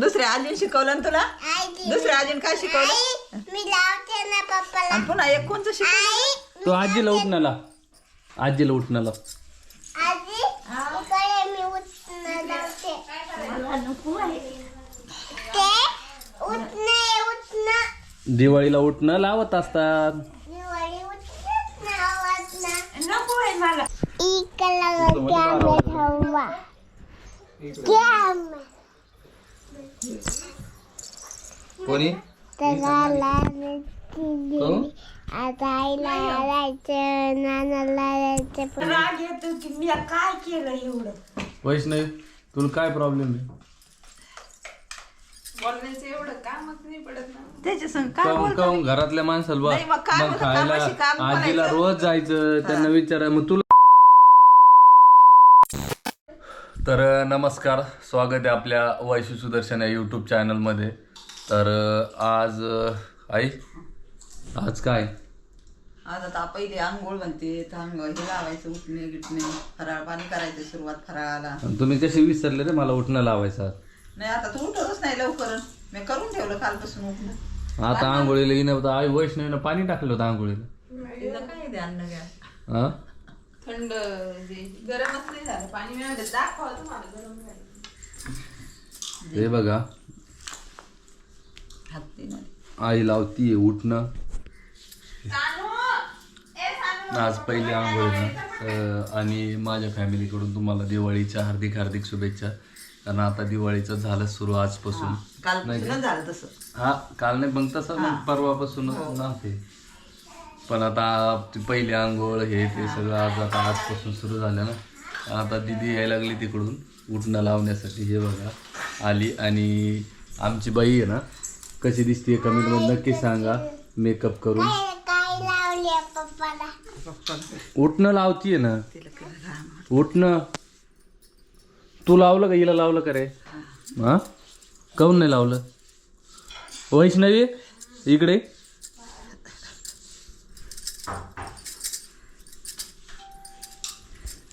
दुसऱ्या आजीन शिकवलं ना तुला? दुसऱ्या आजीन काय शिकवलं? आई मी लावते ना पप्पाला. आणि पुन्हा एक कोणचं शिकवलं? तो आजीला उठण्याला आजीला उठण्याला आजी इकडे मी उठणं लावते. ते उठणं उठणं. दिवाळीला उठणं लावत असतात. दिवाळी उठणं लावत ना नको आहे मला. इकडे कोणी? राग येतो की मी काय केलं एवढं? वैष्णवी तुला काय प्रॉब्लेम आहे? त्याच्या संग काय काहून बोलतो? काहून घरातल्या माणसाला बा- नाही, मग काय मग बोलतो, खायला कामाशी काम आजीला. रोज जायचं त्यांना विचारा मग तुला तर नमस्कार. स्वागत आहे आपल्या वैशू सुदर्शन या यूट्यूब चॅनलमध्ये तर आज आई आज काय? आज आता पहिली आंघोळ म्हणते थांब हे लावायचं उठणे गिटणे फराळ पाणी करायचं सुरुवात फराळाला. तुम्ही कसे विसरले रे मला उठणं लावायचं? नाही आता तू उठतच नाही लवकर. मी करून ठेवलं कालपासून उठणं. आता आंघोळीला येणं होतं. आई वैष्णवीनं पाणी टाकलं होतं आंघोळीला. काय अन्न घ्या. थंड जे गरमच नाही झालं. पाणी मिळालं. दाखवा तुम्हाला गरम हे बघा. हाती आई लावती उठणं आज पहिली आंघोळ आणि माझ्या फॅमिलीकडून तुम्हाला दिवाळीच्या हार्दिक हार्दिक शुभेच्छा. कारण आता दिवाळीचं झालं सुरू आजपासून. तसं. हा काल नाही पण तसं मग परवापासूनच ना ते पण आता ती पहिली आंघोळ हे ते सगळं आज आता आजपासून सुरू झालं ना. आता दिदी यायला लागली तिकडून उठणं लावण्यासाठी हे बघा. आली आणि आमची बाई आहे ना कशी दिसते कमेंटमध्ये नक्की सांगा. मेकअप करून. उठणं लावतीये ना. उठणं. तू लावलं का? हिला लावलं का रे? हा? काऊन नाही लावलं? वैष्णवी इकडे.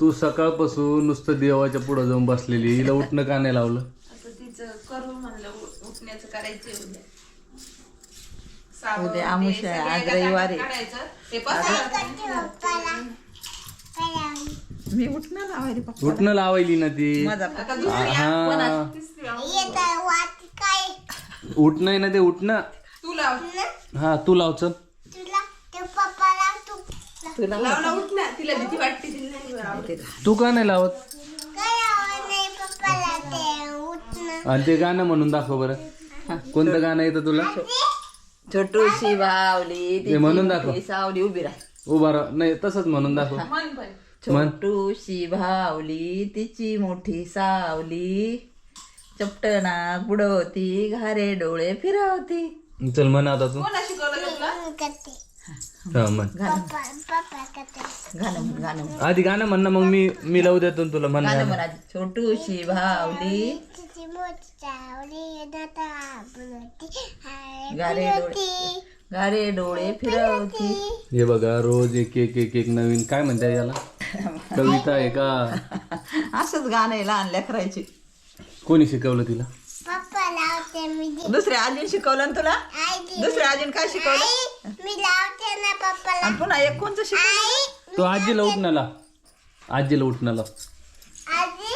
तू सकाळपासून नुसतं देवाच्या पुढं जाऊन बसलेली हिला उठणं का नाही लावलं? आता तिचं करू म्हणलं उ- उठण्याचं करायचं उद्या. उद्या आमुष आहे. आज रविवार आहे. काढायचं. ते मी उठणं लावायला पप्पा उठणं लावायली ना ती. माझा पप्पा. हा उठणं आहे ना ते उठणं. तू लाव. हा तू लाव चल. तुला ते पप्पाला तू. तुला लावला उठ ना. तिला भीती वाटते. तू का नाही लावत? काय आवड नाही पप्पाला ते उठणं आणि ते गाणं म्हणून दाखव बरं. कोणतं गाणं येतं तुला? छोटूशी बावली ते म्हणून दाखव. मोठी सावली उभी राह. उभा राहा. नाही तसंच म्हणून दाखव. छोटूशी भावली तिची मोठी सावली. चपटना बुडवती घारे डोळे फिरवती. चल म्हण आता तू. हा गाणं म्हण. गाणं म्हण आधी गाणं म्हण ना मग मी मी लावू देतो ना तुला म्हण गाणं गाणं. म्हण आधी. छोटूशी भावली गारे डोळे गारे डोळे फिरवती. हे बघा रोज एक एक एक एक नवीन काय म्हणते याला? कविता आहे का? असंच गाणं आहे लहान लेकरायची कोणी शिकवलं तिला? पप्पा लावते मी दे- दुसऱ्या आजीन शिकवलं ना तुला? दुसऱ्या आजीन काय शिकवलं? मी लावते ना पप्पाला. आणि पुन्हा एक कोणचं शिकवलं? तो आजीला उठण्याला आजीला उठण्याला आजी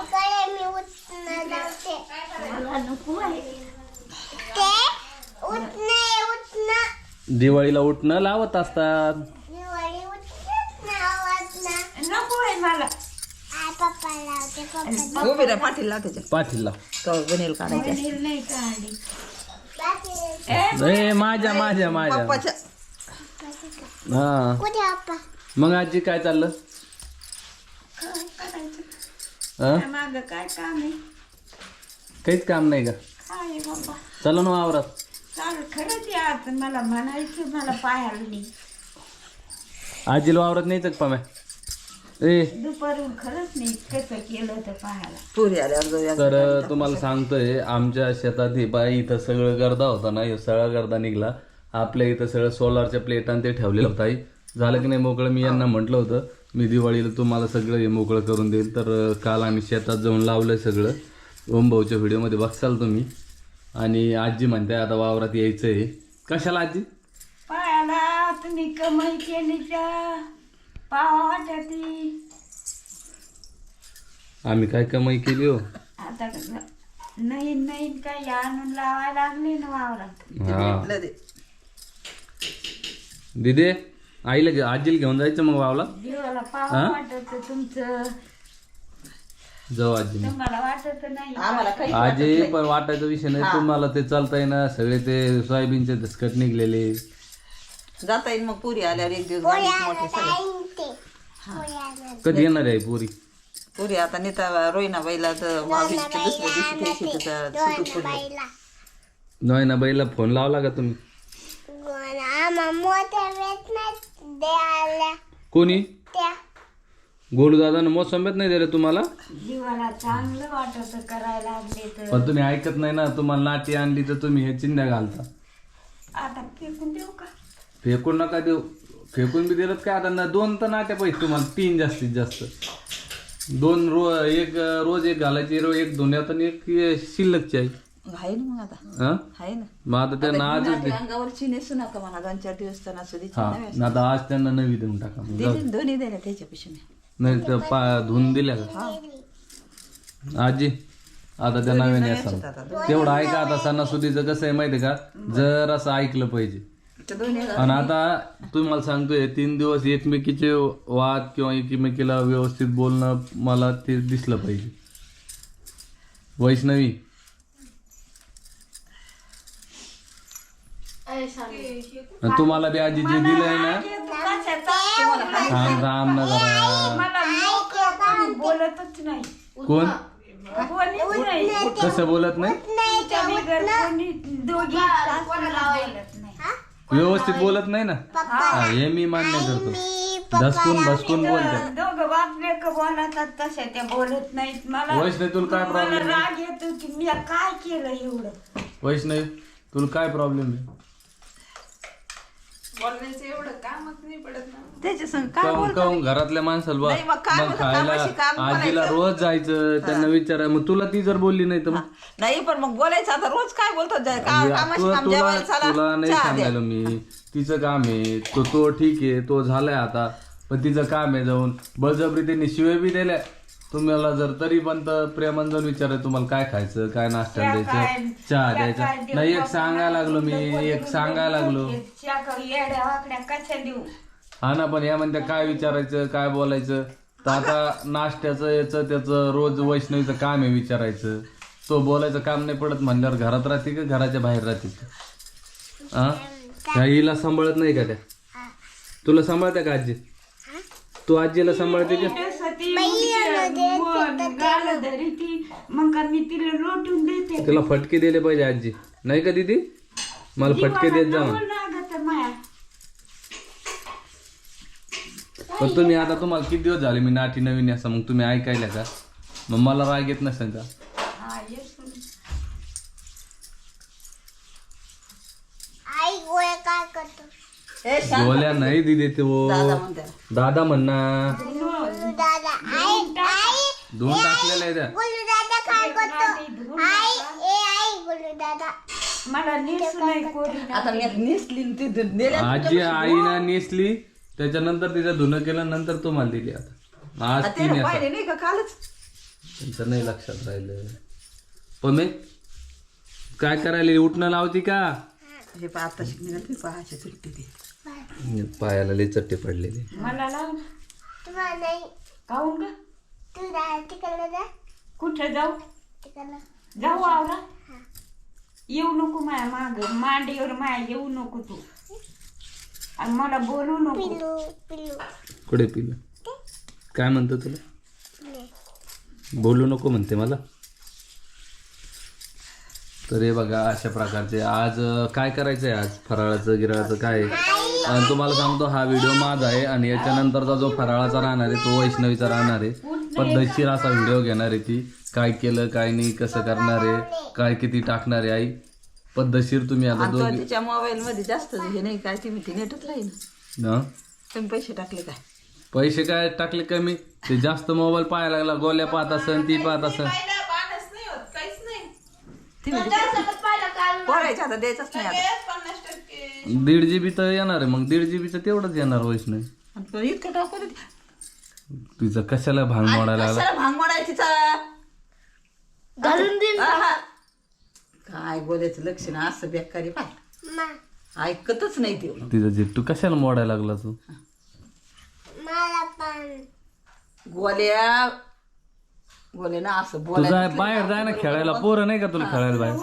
इकडे मी उठणं लावते. मला नको आहे. ते उठणं उठणं. दिवाळीला उठणं लावत असतात. दिवाळी उठणं लावत ना. नको आहे मला. आई पप्पा लावते पप्पा उभी राह पाठीला त्याच्या पाठीला तो बनेल काढायच्या नाही काढली ए माझ्या माझ्या माझ्या. पप्पाच्या. हा. कुठे मग आजी काय चाललं? हा? काय काम आहे? काहीच काम नाही का? काय आहे बाबा चला ना वावरात. चालू खरंच या. पण मला म्हणायचं मला पायाला नाही. आजीला वावरात न्यायचं का पाम्या ए. दुपारून खरंच नाही कसं केलं होतं पायाला पुरी आल्यावर जाऊया तर तुम्हाला सांगतोय आमच्या शेतात हे बाई इथं सगळं गर्दा होता ना हे सगळा गर्दा निघला. आपल्या इथं सगळं सोलारच्या प्लेटां ते ठेवलेलं होतं आई. झालं की नाही मोकळं? मी यांना म्हटलं होतं मी दिवाळीला तुम्हाला सगळं हे मोकळं करून देईल तर काल आम्ही शेतात जाऊन लावलंय सगळं. ओम भाऊच्या व्हिडिओमध्ये बघसाल तुम्ही. आणि आजी म्हणते आता वावरात यायचं आहे कशाला आजी? पायाला तुम्ही कमाई केली आम्ही काय कमाई केली हो? आता नवीन नवीन काही आणून लावायला लागले ना वावरात. हा. दिदे आईला घे आजीला घेऊन जायचं मग वावला जीवाला हा? पावा वाटत तुमचं. जाऊ आजी तुम्हाला वाटत नाही आम्हाला काही आजी पण वाटायचा विषय नाही. तुम्हाला ते चालताय ना सगळे ते सोयाबीनचे दसकट निघलेले. जाता येईल मग पुरी आल्यावर एक दिवस गाडीत मोठे सगळे. कधी येणार आहे पुरी? पुरी आता नेता रोहिणा बैला तर दुसऱ्या दिवशी पडलं बाईला नाही ना बाईला फोन लावला का तुम्ही? आम्हा मोठ्या वेत नाही द्यायला. कोणी? त्या. गोलू दादानं मोसंबीत नाही दिले तुम्हाला? जीवाला चांगलं वाटत करायला लागले तर. पण तुम्ही ऐकत नाही ना तुम्हाला नाटी आणली तर तुम्ही हे चिंध्या घालता. आता फेकून देऊ का? फेकून नका देऊ. फेकून बी दिलं काय? आता ना दोन तर नाट्या पाहिजे तुम्हाला तीन जास्तीत जास्त. दोन रो एक रोज एक घालायची रो एक धुण्यात आणि एक शिल्लकची आहे आहे ना मग आता. हा? आहे ना. मग आता त्यांना आजच दे. ते अंगावरची नेसू नका म्हणा दोन चार दिवस त्यांना सुधी ना आता आज त्यांना नवी देऊन टाका दोन्ही दिल्या त्याच्या पिशवी नाही तर पा धुवून दिल्या का? आजी आता त्या नव्याने असाल तेवढं ऐका आता सणासुदीचं कसं आहे माहिती का? जर असं ऐकलं पाहिजे. दोन्ही आणि आता तुम्हाला सांगतोय तीन दिवस एकमेकीचे वाद किंवा एकमेकीला व्यवस्थित बोलणं मला ते दिसलं पाहिजे. वैष्णवी. आणि तुम्हाला बी आजी जे दिलंय ना थांब थांब ना जरा. मला बोलतच नाही. कोण? कोणीच नाही. कसं बोलत नाही? तुमच्या बिगर कोणी दोघी सासूला बोलत नाही. व्यवस्थित बोलत नाही ना? हा, हे मी मान्य करतो. धसकून भसकून बोलतात दोघं बापले का बोलतात तसे ते बोलत नाहीत. मला वैष्णवी तुला काय मला प्रॉब्लेम आहे? राग येतो की मी काय केलं एवढं? वैष्णवी तुला काय प्रॉब्लेम आहे? त्याच्या संग काय काहून काहून घरातल्या माणसाला बा- नाही, मग काय मग बोलतो, खायला कामाशी काम आजीला. रोज जायचं त्यांना विचाराय मग तुला ती जर बोलली नाही तर मग? नाही पण मग बोलायचं आता रोज काय बोलतो? जा- का- या, कामाशी तुला काम तुला जेवायला चला, तुला नाही चहा द्या. सांगायला मी. तिचं काम आहे तो तो ठीक आहे तो झालाय आता. पण तिचं काम आहे जाऊन. बळजबरी त्यांनी शिवे बी दिल्या. तुम्हाला जर तरी पण तर प्रेमान जाऊन विचाराय तुम्हाला काय खायचं काय नाश्ता द्यायचं? चहा द्यायचा. नाही एक सांगायला लागलो मी एक सांगायला लागलो. हा ना पण या म्हणत्या काय विचारायचं काय बोलायचं? तर आता नाश्त्याचं याचं त्याचं रोज वैष्णवीचं काम आहे विचारायचं. तो बोलायचं काम नाही पडत म्हणल्यावर घरात राहते का घराच्या बाहेर राहते का? हा हिला सांभाळत नाही का त्या? तुला सांभाळते का आजी? तू आजीला सांभाळते का? मग का मी तिला लोटून देते. तुला फटके दिले पाहिजे आजी. नाही का दिदी? मला फटके देत जा बोल लागत माया. पण तुम्ही आता तुम्हाला किती दिवस झाले मी नाटी नवीन असं मग तुम्ही ऐकायला का? मग मला राग येत नसेल का? हा येस आई गोळ्या काय करतो? ए, शांत. गोल्या नाही दिदी दादा तो म्हणते. दादा म्हणना गुलू दादा आई आई दोन टाकलेले आहे त्या गुलू दादा काय करतो आई ए आई गुलू दादा मला नीस नाही आता मी नेसली न ती दु- नेल्या आजी आईनं नेसली. त्याच्यानंतर तिचं धुणं केलं नंतर तुम्हाला दिली आता. आज आता ती ते नेसा पाहिले नाही का कालच? त्यांचं नाही लक्षात राहिलं. पण मी काय करायला उठणं लावती का? हे पहा आता शिकणार ती पहायची सुट्टी ती. पायाला लई चट्टे पडलेले. मला लाव. काहून जा. कुठं जाऊ? तिकडे. जाऊ आवरा. येऊ नको माया माग. मांडीवर माया येऊ नको तू. आणि मला बोलू नको. पिलू पिलू कुठे पिलं काय म्हणतो तुला? बोलू नको म्हणते मला. तर हे बघा अशा प्रकारचे. आज अं, काय करायचं आहे आज? फराळाचं गिराळाचं काय? आहे? आणि तुम्हाला सांगतो हा व्हिडिओ माझा आहे आणि याच्यानंतरचा जो फराळाचा राहणार आहे तो वैष्णवीचा राहणार आहे. पद्धतशीर असा व्हिडिओ घेणार आहे ती. काय केलं काय नाही कसं करणार आहे काय किती टाकणार आहे आई? पद्धतशीर तुम्ही आता दोघी तिच्या मोबाईल मध्ये जास्त हे नाही काय ती नेटच राहील हं? तुम्ही पैसे टाकले काय? पैसे काय टाकले कमी? ते जास्त मोबाईल पाहायला लागला गोल्या पाहत असन ती पाहत असन. ती पोरायच्या आता द्यायचंच नाही आता. दीड जी बी तर येणार आहे मग दीड जी बीचं तेवढंच येणार वैष्णव. आणि पण इतकं टाकू तिचं कशाला भांग मोडायला लागला? भांग मोडाय तिचा? घालून दे आहा. काय बोलायचं लक्ष ना असं बेकारी पाय. ऐकतच नाही ते. तिचं जिट्टू कशाला मोडायला लागला तू? मला पण. गोल्या गोल्या ना असं तू बोलायचं जाय बाहेर जाय ना खेळायला. पोरं नाही का तुला खेळायला बाहेर?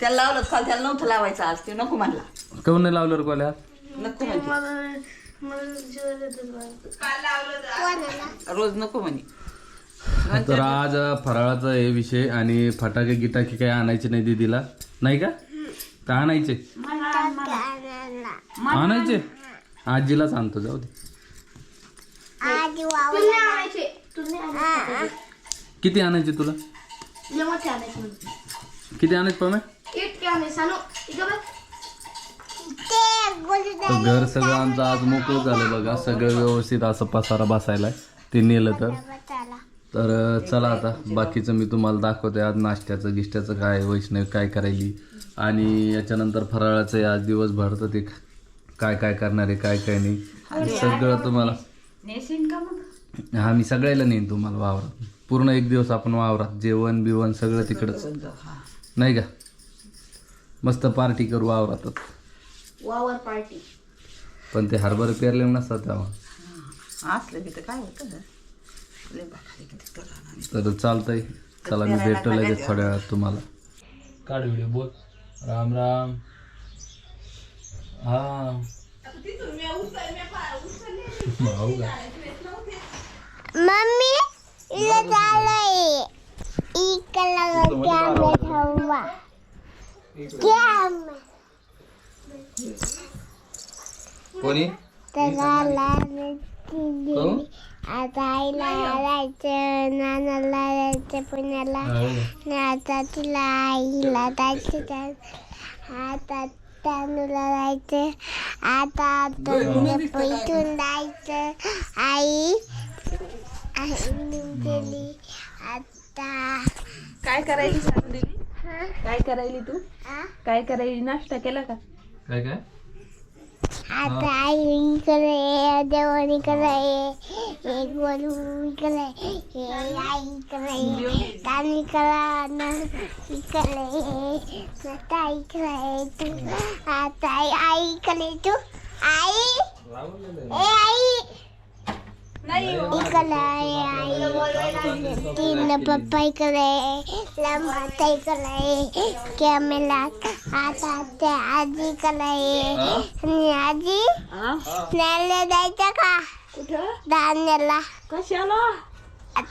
त्याला लावलं काल त्याला नव्हतं लावायचं आज. ते नको म्हणला. काऊन नाही लावलं रे कोल्या नको म्हणते. रोज नको म्हणे. तर आज फराळाचा हे विषय आणि फटाके गिटाके काही आणायचे नाही दीदीला. नाही का? का आणायचे. आणायचे? आजीलाच आणतो जाऊ दे. किती आणायचे तुला? किती आणायचे पामे घर सगळं आमचं आज मोकळं झालं बघा. सगळं व्यवस्थित असं पसारा बसायला ते नेलं तर. तर चला आता बाकीचं मी तुम्हाला दाखवते आज नाश्त्याचं गिष्ट्याचं काय वैष्णव काय करायली. आणि याच्यानंतर फराळाचं आज दिवसभर तर ते काय काय करणार आहे काय काय नाही. सगळं तुम्हाला हा मी सगळ्याला नेईन तुम्हाला वावरात. पूर्ण एक दिवस आपण वावरात. जेवण बिवण सगळं तिकडंच. नाही का? मस्त पार्टी करू वावरातच वावर पार्टी. पण ते हरभरे पेरले नसतात तेव्हा. असलं काय होतं? तर चालतंय. चला मी भेटतो लगेच थोड्या वेळात तुम्हाला. काढ व्हिडिओ बोल. राम राम. हा. भाऊ का? मम्मी इला झालंय इकडला कॅमेरा ठेवा कॅमेरा कोणी? त्याला लावायची तो? आता आईला जायचं नानाला जायचं पुण्याला. आणि आता तिला आईला जायचं त्या- आता तांदूला जायचं. आता पैठून जायचं. आई आई गेली. आता काय करायली सांग दिली हा? काय करायली तू? आ? काय करायली? नाश्ता केला का? काय काय? आता आई इकडे ये, देवण इकडे एक बोलू इकडे आई इकडे तान इकडे इकडे आता इकडे तू. आता आई इकडे तू. आई. ए आई. इकडे तीन पप्पा इकडे कॅमेरा आता ते आजी इकडे आणि आजी न्यायला जायचं का? कुठं? धान्याला. कशाला?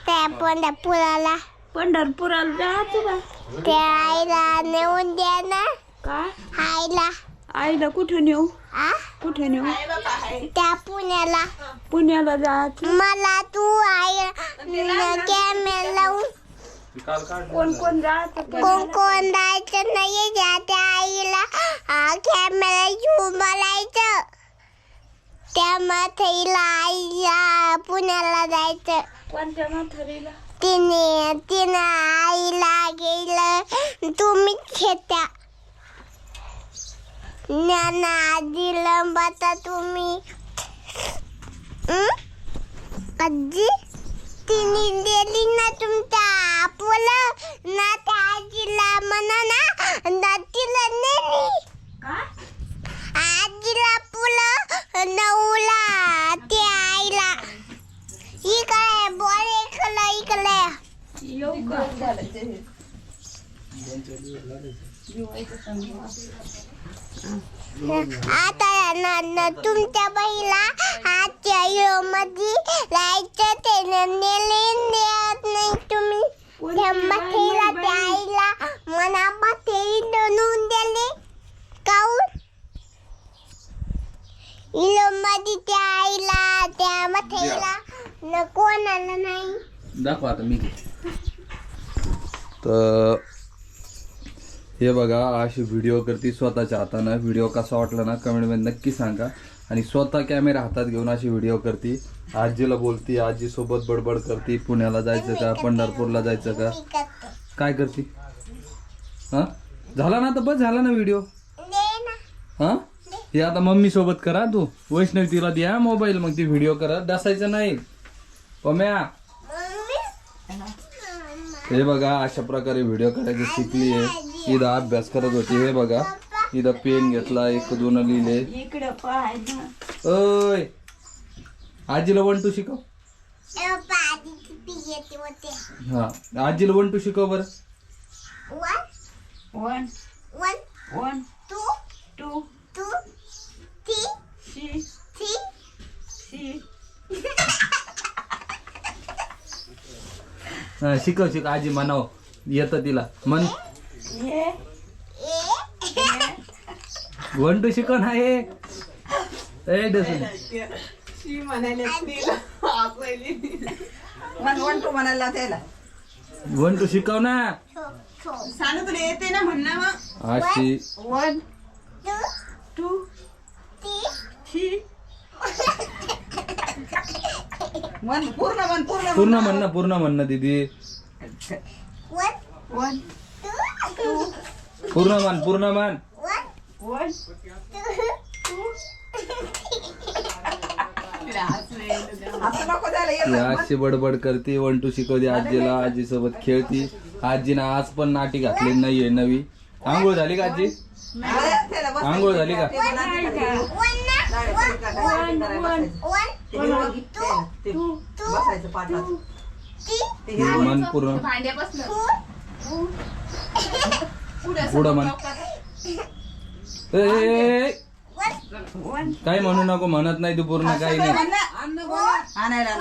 त्या पंढरपुराला. पंढरपुराला जायचं का? त्या आईला नेऊन द्या ना. का आईला. आईला कुठं नेऊ? आ? कुठं नेऊ त्या पुण्याला पुण्याला जायचं मला तू आई कॅमेरा लावून कोण कोण जायचं कोण कोण जायचं नाही द्या त्या आईला कॅमेरा घेऊन बोलायचं त्या माथईला आईला पुण्याला जायचं कोणत्या म्हातारीला तिने तिनं आईला गेलं तुम्हीच घेत्या ज्ञान आजी लंबाता तुम्ही? आजी तिने दिली ना तुमच्या फुलं ना त्या आजीला म्हणा ना ना तिला नेली. आजीला फुलं नऊला त्या आईला. इकडे बोल इकडे इकडे. आता ना ना तुमच्या बहिला आजच्या हिरो मध्ये राहायचं ते नेले देत नाही तुम्ही. त्या मथेला त्या आईला मना मथे बनवून दिले काऊन? हिरो मध्ये त्या आईला त्या मथेला कोणाला नाही. दाखवा आता मी तर हे बघा अशी व्हिडिओ करते स्वतःच्या हातानं व्हिडिओ कसा वाटला ना कमेंटमध्ये नक्की सांगा. आणि स्वतः कॅमेरा हातात घेऊन अशी व्हिडिओ करते. आजीला बोलती आजी सोबत बडबड करते पुण्याला जायचं का पंढरपूरला जायचं का? काय करते? हा? झाला ना तर बस झाला ना व्हिडिओ हा? हे आता मम्मी सोबत करा तू. वैष्णवी तिला द्या मोबाईल मग ती व्हिडिओ करा डसायचं नाही. पम्या. मम्मी? हे बघा अशा प्रकारे व्हिडिओ करायची शिकली आहे. इथं अभ्यास करत होती हे बघा. इथं पेन घेतला एक दोन लिहिले. इकडं पाय ना. ओय. आजीला वन टू शिकव. हा. आजीला वन टू शिकव बरं. One one one one two two two three C three C हा, शिकव शिकव. आजी म्हणाव येतं तिला. म्हण. वन टू शिकव ना हे ए डसून. वन वन टू म्हणायला त्याला वन टू शिकव ना. सांग तुला येते ना म्हण ना मग अशी one two three three one पूर्ण वन पूर्ण पूर्ण म्हण ना पूर्ण म्हण ना दीदी वन पूर्ण मान पूर्ण मान अशी बडबड करते वन टू शिकवते आजीला आजी सोबत खेळती. आजीनं आज पण नाटी घातली नाहीये नवी. आंघोळ झाली का आजी? आंघोळ झाली का? मन पूर्ण. पुढं मन ए, काय म्हणू नको म्हणत नाही तू पूर्ण काही नाही. आणायला